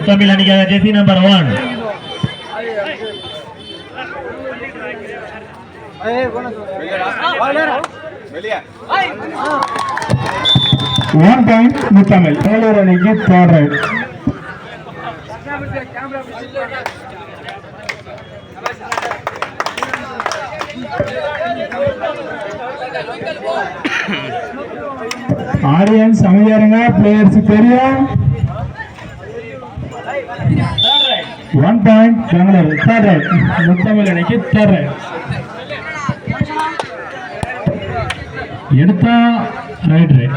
முத்தமிழ் அணிக்காக ஜெசி number one one point Muthamizh Vellore அணிக்கு third audience அமைதியாருங்க பிளேயர்ஸ் தெரியும். One point Bangalore third raid Muthamizh அணிக்கு தேர்ட் ரைட் எடுத்தா raid raid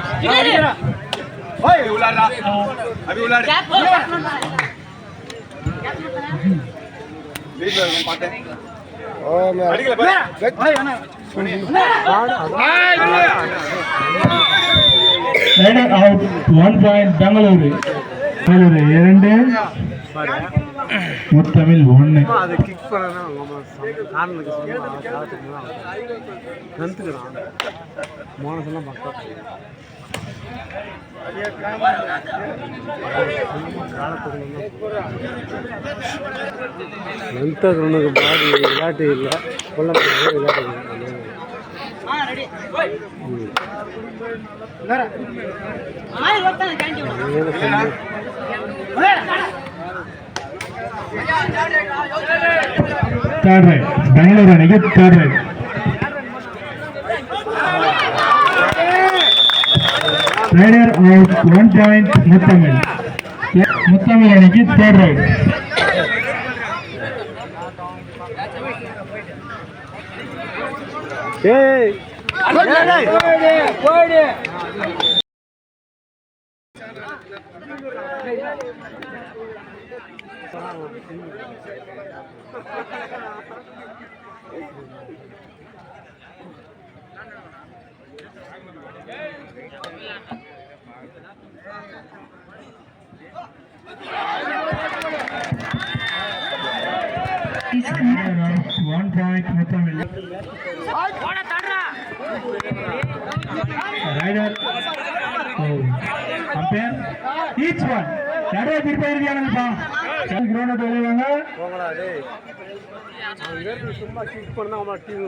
one point Bengaluru இரண்டு. முத்தமிழ் ஒன்று அதை கிக் பண்ணனா காரணத்துக்கு கந்துக்கிறான் மோனசெல்லாம் நந்தகனுக்கு பாடி விளையாட்டு இல்லை. கொல்ல விளையாட்டு இல்லை. தேர்ட் பெங்களூர் அணிக்கு third raid raider out one point Muthamizh Muthamizh அணிக்கு third raid one oh, point each one. நிறைய தீர்ப்பு இறுதியானதுப்பா கிரௌண்ட் வெளியாங்க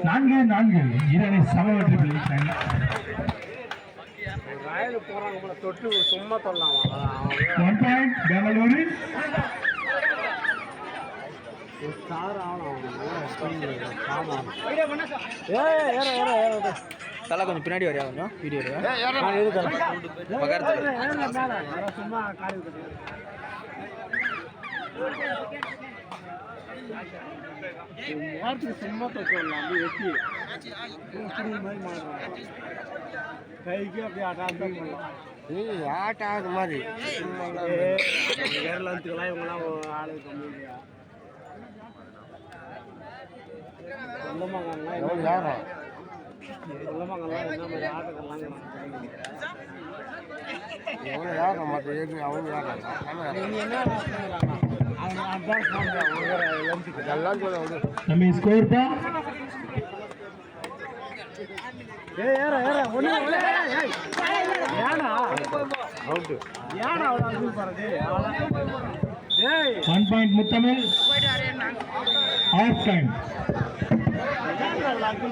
நான்கு நான்கு. இரண்டு சம வெற்றி புள்ளி ராயல் போறாங்க போல தொட்டு சும்மா சொல்லலாம் ஒன் பாயிண்ட் பெங்களூரு. ஸ்டார் ஆகணும் ஏய் ஏற ஏற ஏற தலை கொஞ்சம் பின்னாடி வரையா கொஞ்சம்? வீடியோ பக்கத்துல. சும்மா அப்படி வெட்டி. கைக்கு அப்படியே ஆட்டாந்து ஆட்ட ஆகுது மாதிரி. கேரளாத்துக்கெல்லாம் இவங்கெல்லாம் ஆளு கம்மி இல்லையா சொந்தமாங்கலாம் யாரும் சொந்தமாங்கலாம் என்ன மாதிரி அவங்க யாரும் நம்ம ஸ்கோர் தான் ஏற ஏற ஒண்ணு ஏடா அவுட் ஏடா அது ஏய் பாயிண்ட் முத்தமிழ் ஆஃப் டைம் ஏடா லாக்கு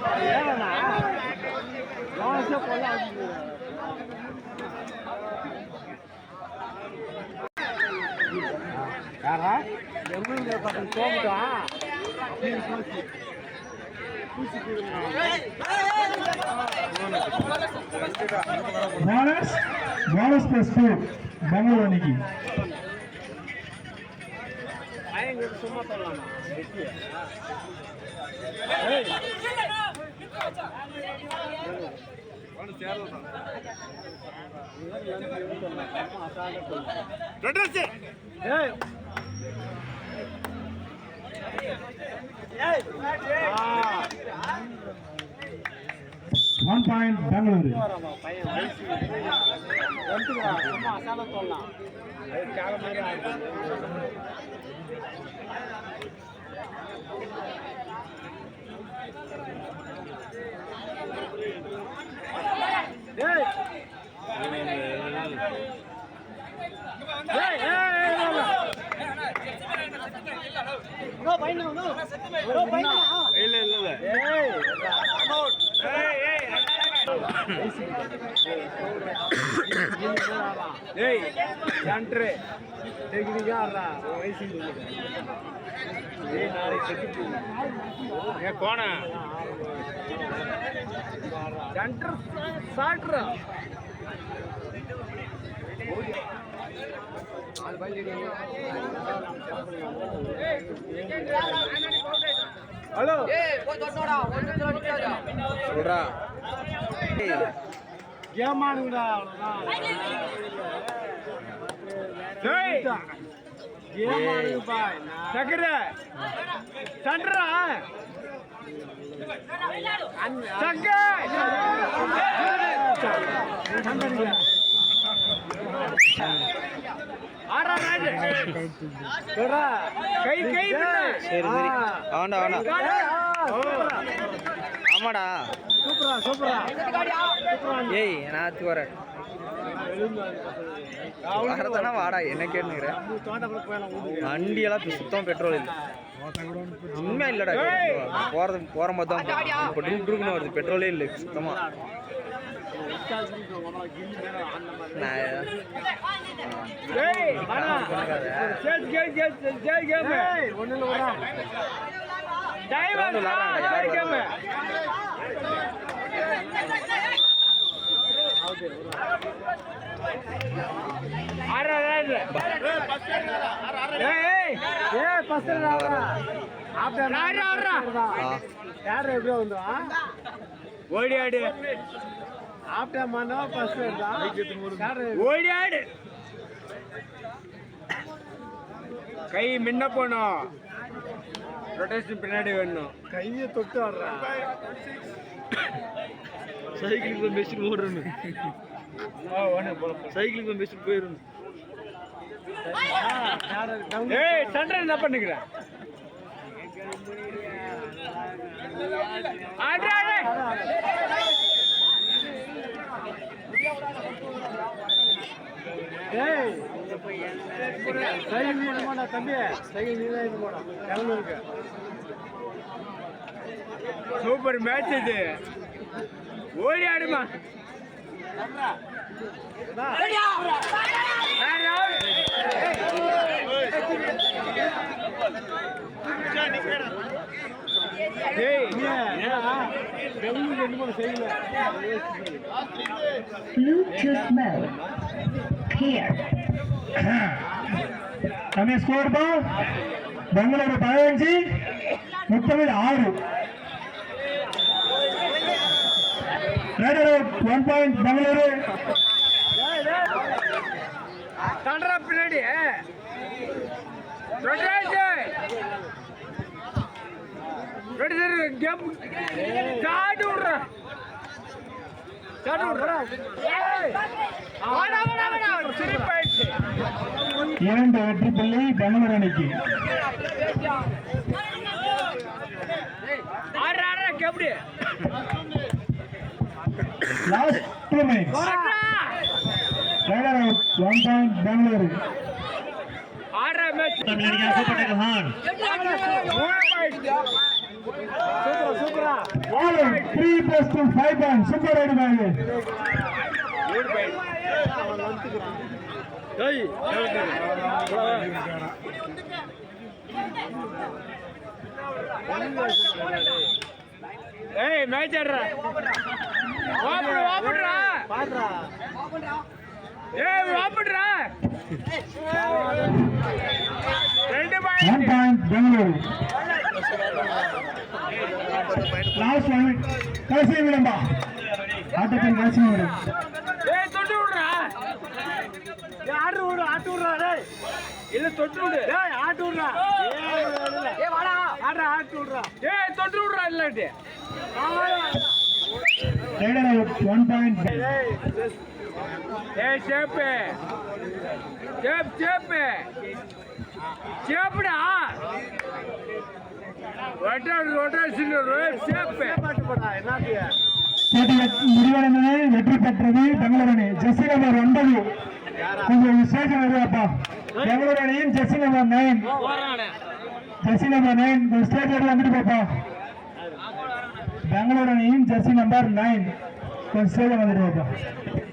யாரா பக்கம் bonus bonus plus two Bangalore அன்னைக்கு பயங்கர சும்மா சொல்லலாமா ఎంతగా అమ్మ అసాలతో చాలా మంది இல்ல இல்ல இல்ல ஏய் சென்ட்ரு டெக்னிக்கா ஆடுறா வயசுக்கு ஏய் நாளைக்கு ஏ கோண சென்டர் சாட்ரா ஹலோ. சொல்றா. ஏமானுங்கடா ஏய் ஏமானுங்க பாய் சக்கர சண்டரா? ஆமாடா. ஏய் நான் ஆத்து வரேன். வரதானா வாடா என்ன கேட்டுக்கிறேன் வண்டியெல்லாம் இப்ப சுத்தம் பெட்ரோல் இல்லை. உண்மை இல்லடா போறது போற மாதிரி தான் இப்போ வருது பெட்ரோலே இல்லை சுத்தமா. நான் ஏய் வாடா chase case case chase game ஒண்ணுல வரா டைவர் கை மின்ன போகணும் ரொட்டேஷன் பின்னாடி வேணும். கையை தொட்டு வர்றா சைக்கிளுக்கு மெஷின் ஓடுறேன்னு. சைக்கிளுக்கு மெஷின் போயிடும் ஏய் சண்டை என்ன பண்ணுகிற ஆடு ஆடு ஏய் சைக்கிள் நீ தம்பி சைக்கிள் நீ தான் இது போடா. சூப்பர் மேட்ச் இது. ஓடி ஆடுமா Bluetooth mode. Here. రమేష్ కోరుతా బెంగళూరు పదిహేను ముప్పై ఆరు ஒன் பாயிண்ட் பெங்களூரு தண்டரா பின்னாடி. ஸ்டார்ட் விடுற. இரண்டு வெற்றி புள்ளி பெங்களூர் அணிக்கு. ஆறு ஆறு எப்படி last two minutes raider out one point Bengaluru சூப்பரா ரைடு மேலே ஏய் மேட்ச் ஆடுறா வாப்பிடு வாப்பிடுறா. பாடுறா ஏய் வாப்பிடுறா. ரெண்டு point. Point Bengaluru last one கடைசி விடம்பா ஆட்டத்தின் கடைசி விடம் ஏய் தொட்டு விடுறா. ஏய் ஆட்டு விடு ஆட்டு விடுறா டேய். இல்ல தொட்டு விடு. டேய் ஆட்டு விடுறா. ஏய் வாடா. ஆடுறா ஆட்டு விடுறா. ஏய் தொட்டு விடுறா இல்லாட்டி. ரைடர் அவுட் ஒன் பாயிண்ட் ஏய் ஏய் சேப்பு சேப் சேப்பு சேப்புடா ரொட்டேஷன் ரொட்டேஷன் சேப்பு பாட்டு போடா என்னது வெற்றி- முடிவடைந்தது வெற்றி பெற்றது பெங்களூரு அணி ஜெர்சி நம்பர் ஒன்பது கொஞ்சம் விசேஷம் வருவாப்பா பெங்களூரு அணியின் jersey number nine jersey number nine stage வந்துட்டு பாப்பா பெங்களூர் அணியின் ஜெர்சி நம்பர் நைன் கொஞ்சம் சேவை வந்துட்டு